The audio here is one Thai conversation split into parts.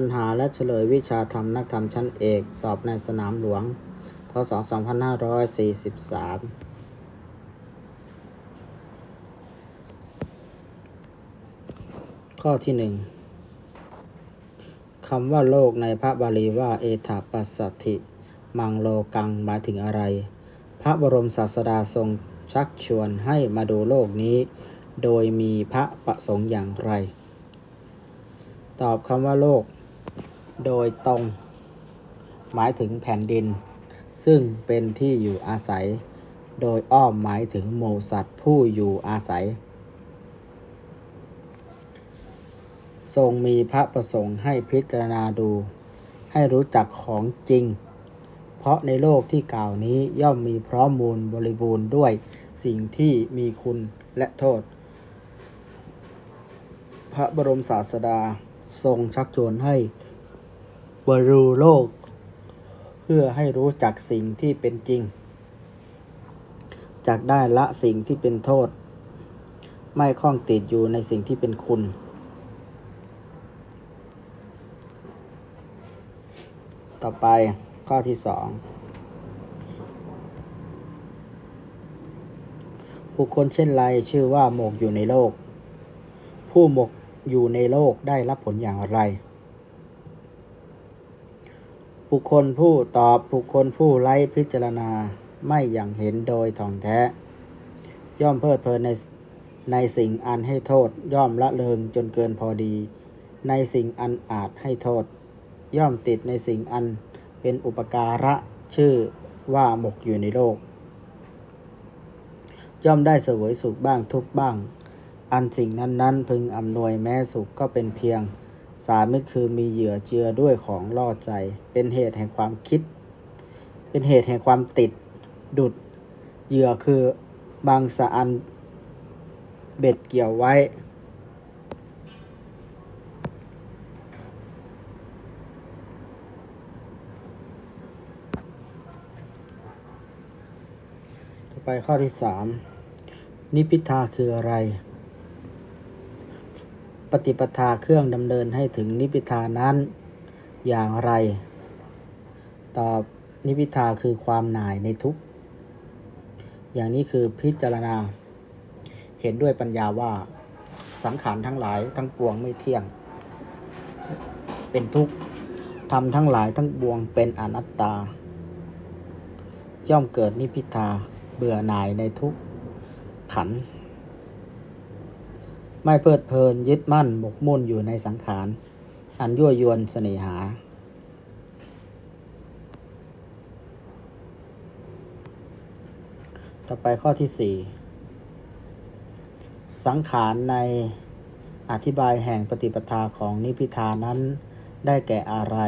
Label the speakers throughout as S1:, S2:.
S1: ปัญหาและเฉลยวิชาธรรมนักธรรมชั้นเอก สอบในสนามหลวง พศ 2543ข้อที่หนึ่งคำว่าโลกในพระบาลีว่าเอถาปัสสติมังโลกังหมายถึงอะไร พระบรมศาสดาทรงชักชวนให้มาดูโลกนี้ โดยมีพระประสงค์อย่างไร ตอบคำว่าโลก โดยตรง หมายถึงแผ่นดิน ซึ่งเป็นที่อยู่อาศัย โดยอ้อมหมายถึงหมูสัตว์ผู้อยู่อาศัย ทรงมีพระประสงค์ให้พิจารณาดู ให้รู้จักของจริง เพราะในโลกที่กล่าวนี้ย่อมมีพร้อมมูลบริบูรณ์ด้วยสิ่งที่มีคุณและโทษ พระบรมศาสดาทรงชักชวนให้ บรูโลก เพื่อให้รู้จักสิ่งที่เป็นจริง จากได้ละสิ่งที่เป็นโทษ ไม่คล้องติดอยู่ในสิ่งที่เป็นคุณ ต่อไปข้อที่สองบุคคลเช่นไรชื่อว่าหมกอยู่ในโลก ผู้หมกอยู่ในโลกได้รับผลอย่างไร บุคคลผู้ตอบบุคคลผู้ไร้พิจารณาไม่อย่างเห็นโดยท่องแท้ ย่อมเพลิดเพลินในในสิ่งอันให้โทษ ย่อมละเลงจนเกินพอดี ในสิ่งอันอาจให้โทษ ย่อมติดในสิ่งอันเป็นอุปการะชื่อว่าหมกอยู่ในโลก ย่อมได้เสวยสุขบ้างทุกบ้าง อันสิ่งนั้นๆพึงอำนวยแม้สุขก็เป็นเพียง สามิตรคือมีเหยื่อเจือด้วยของล่อใจ เป็นเหตุแห่งความคิด เป็นเหตุแห่งความติด ดุด เหยื่อคือบางสะอันเบ็ดเกี่ยวไว้ต่อไปข้อที่สามนิพิทาคืออะไร ปฏิปทาเครื่องดำเนินให้ถึงนิพพิทานั้น อย่างไร ตอบนิพพิทาคือความหน่ายในทุกอย่างนี้คือพิจารณา เห็นด้วยปัญญาว่าสังขารทั้งหลายทั้งปวงไม่เที่ยง เป็นทุกข์ทำทั้งหลายทั้งปวงเป็นอนัตตา ย่อมเกิดนิพพิทาเบื่อหน่ายในทุกข์ขันธ์ ไม่เพลิดเพลินยึดมั่นหมกมุ่นอยู่ในสังขาร อันยั่วยวนเสน่หา ต่อไปข้อที่สี่สังขารในอธิบายแห่งปฏิปทาของนิพพิทานั้นได้แก่อะไร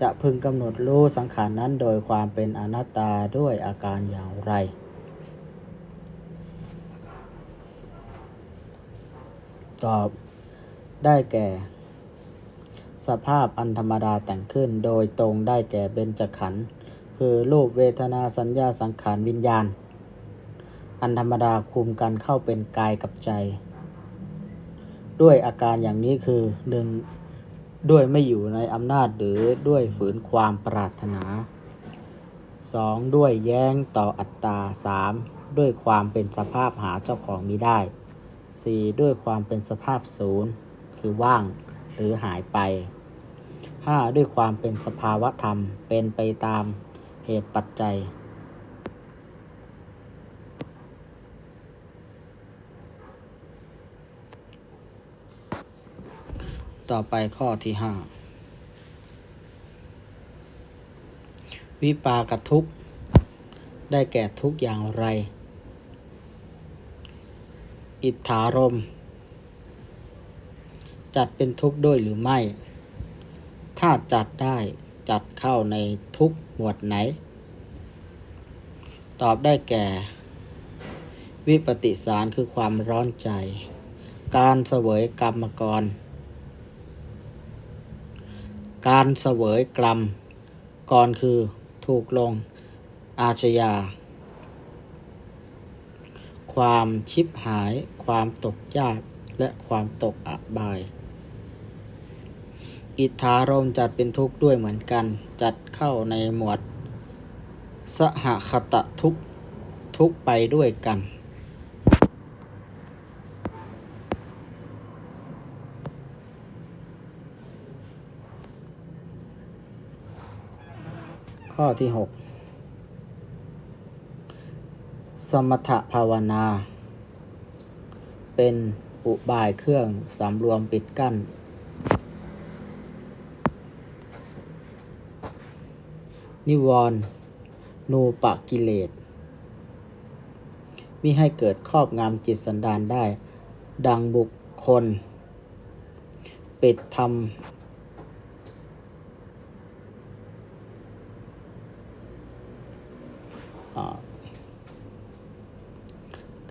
S1: จะพึงกำหนดรู้สังขารนั้นโดยความเป็นอนัตตาด้วยอาการอย่างไร ตอบได้แก่ สภาพอันธรรมดาแต่งขึ้น โดยตรงได้แก่เบญจขันธ์คือรูปเวทนาสัญญาสังขารวิญญาณ อันธรรมดาคุมกันเข้าเป็นกายกับใจ ด้วยอาการอย่างนี้คือหนึ่งด้วยไม่อยู่ในอำนาจหรือด้วยฝืนความปรารถนา 2. ด้วยแย้งต่ออัตตา 3. ด้วยความเป็นสภาพหาเจ้าของมิได้ 4. ด้วยความเป็นสภาพศูนย์คือว่างหรือหายไป 5. ด้วยความเป็นสภาวะธรรมเป็นไปตามเหตุปัจจัย ต่อไปข้อที่ห้าวิปากทุกได้แก่ทุกอย่างไร อิทธารม จัดเป็นทุกข์ด้วยหรือไม่ ถ้าจัดได้จัดเข้าในทุกหมวดไหน ตอบได้แก่ วิปติสารคือความร้อนใจ การเสวยกรรมกร การเสวยกรรมก่อนคือถูกลงอาชญา ความชิบหาย ความตกยาก และความตกอับาย อิทธารมจัดเป็นทุกข์ด้วยเหมือนกัน จัดเข้าในหมวด สหคตะทุกทุกไปด้วยกัน ข้อที่ 6 สมถภาวนา เป็นอุบายเครื่องสำรวมปิดกั้น นิวรณ์นูปะกิเลสมิให้เกิดครอบงำจิตสันดานได้ ดังบุคคล ปิดทำอ่า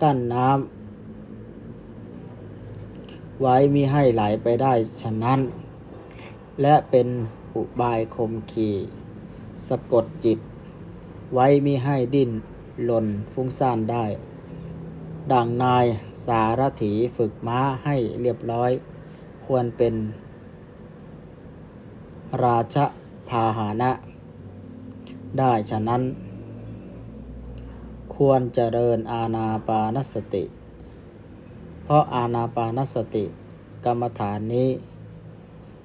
S1: กั้นน้ำไว้มิให้ไหลไปได้ฉะนั้น และเป็นอุบายคมขีสะกดจิต ไว้มิให้ดิ้นหล่นฟุ้งซ่านได้ ดังนายสารถีฝึกม้าให้เรียบร้อย ควรเป็น ราชพาหานะ ได้ฉะนั้น ควรเจริญอาณาปานสติ เพราะอาณาปานสติ กรรมฐานนี้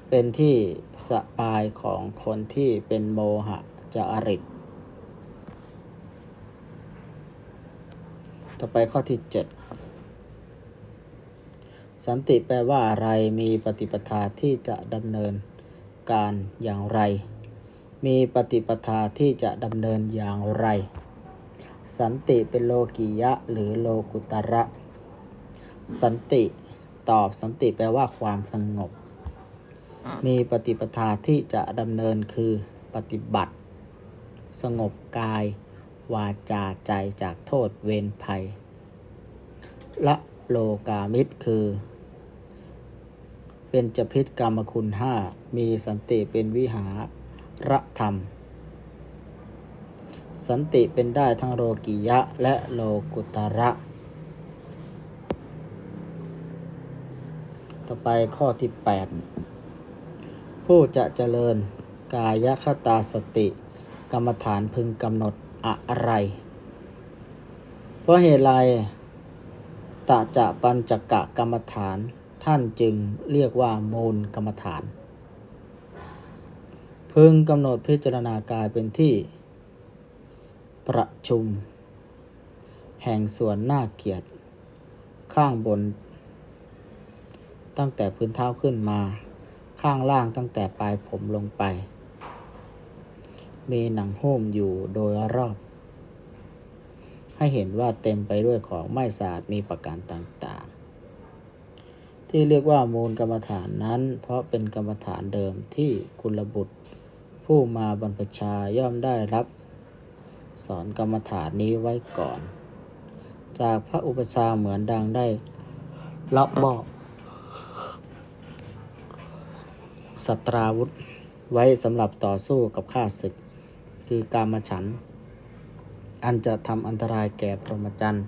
S1: เป็นที่สบายของคนที่เป็นโมหะจาริตต่อไปข้อที่ 7 สันติแปลว่าอะไรมีปฏิปทาที่จะดำเนินการอย่างไร มีปฏิปทาที่จะดำเนินอย่างไร สันติเป็นโลกิยะ หรือโลกุตระ สันติตอบสันติแปลว่าความสงบ มีปฏิปทาที่จะดำเนินคือปฏิบัติ สงบกาย วาจาใจจากโทษเวรภัย ละโลกามิตรคือเป็นจพิษกรรมคุณห้ามีสันติเป็นวิหารธรรม สันติเป็นได้ทั้งโลกิยะและโลกุตระ ต่อไปข้อที่ 8 ผู้จะเจริญกายคตาสติ กรรมฐานพึงกำหนดอะไร เพราะเหตุไรตะจะปัญจกะกรรมฐานท่านจึงเรียกว่ามูลกรรมฐาน พึงกำหนดพิจารณากายเป็นที่ ประชุม แห่งส่วนหน้าเกียรติ ข้างบน ตั้งแต่พื้นเท้าขึ้นมา ข้างล่างตั้งแต่ปลายผมลงไป มีหนังหุ้มอยู่โดยรอบ ให้เห็นว่าเต็มไปด้วยของไม่สะอาดมีประการต่างๆ ที่เรียกว่ามูลกรรมฐานนั้น เพราะเป็นกรรมฐานเดิมที่กุลบุตร ผู้มาบรรพชาย่อมได้รับ สอนกรรมฐานนี้ไว้ก่อน จากพระอุปชาเหมือนดังได้รับบอกสตราวุธไว้สำหรับต่อสู้กับข้าศึก คือการมฉัน อันจะทำอันตรายแก่พรหมจรรย์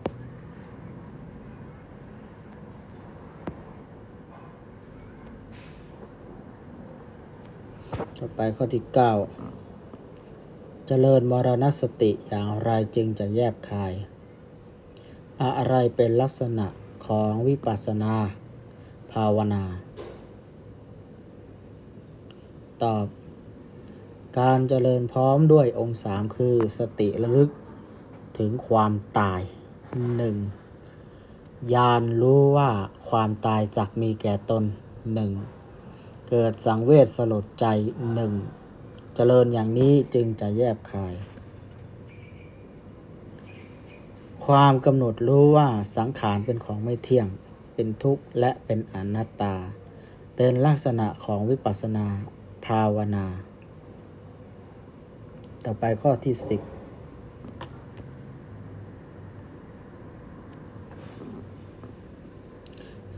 S1: ต่อไปข้อที่ 9 เจริญมรณสติอย่างไรจึงจะแยบคาย อะไรเป็นลักษณะของวิปัสสนา ภาวนา ตอบ การเจริญพร้อมด้วยองค์สามคือสติระลึกถึงความตายหนึ่งญาณรู้ว่าความตายจักมีแก่ตนหนึ่งเกิดสังเวชสลดใจหนึ่ง เจริญอย่างนี้จึงจะแยบคาย ความกำหนดรู้ว่าสังขารเป็นของไม่เที่ยง เป็นทุกข์และเป็นอนัตตา เป็นลักษณะของวิปัสสนา ภาวนา ต่อไปข้อที่สิบ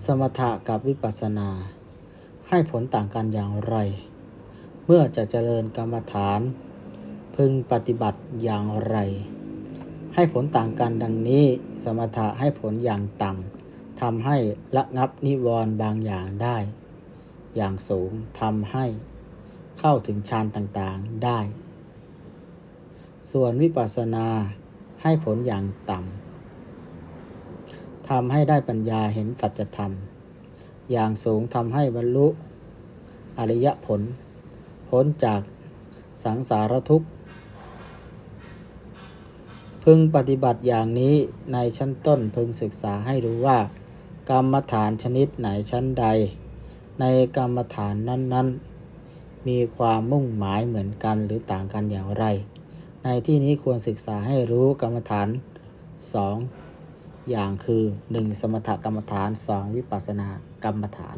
S1: สมถะกับวิปัสสนา ให้ผลต่างกันอย่างไร เมื่อจะเจริญกรรมฐาน พึงปฏิบัติอย่างไร ให้ผลต่างกันดังนี้ สมถะให้ผลอย่างต่ำทำให้ระงับนิวรณ์บางอย่างได้ อย่างสูงทำให้เข้าถึงฌานต่างๆได้ ส่วนวิปัสสนาให้ผลอย่างต่ำทำให้ได้ปัญญาเห็นสัจธรรม อย่างสูงทำให้บรรลุอริยผล พ้นจากสังสารทุกข์ พึงปฏิบัติอย่างนี้ในชั้นต้นพึงศึกษาให้รู้ว่า กรรมฐานชนิดไหนชั้นใด ในกรรมฐานนั้น ๆ มีความมุ่งหมายเหมือนกันหรือต่างกันอย่างไร ในที่นี้ควรศึกษาให้รู้กรรมฐานสองอย่างคือ 1. สมถกรรมฐาน 2. วิปัสสนากรรมฐาน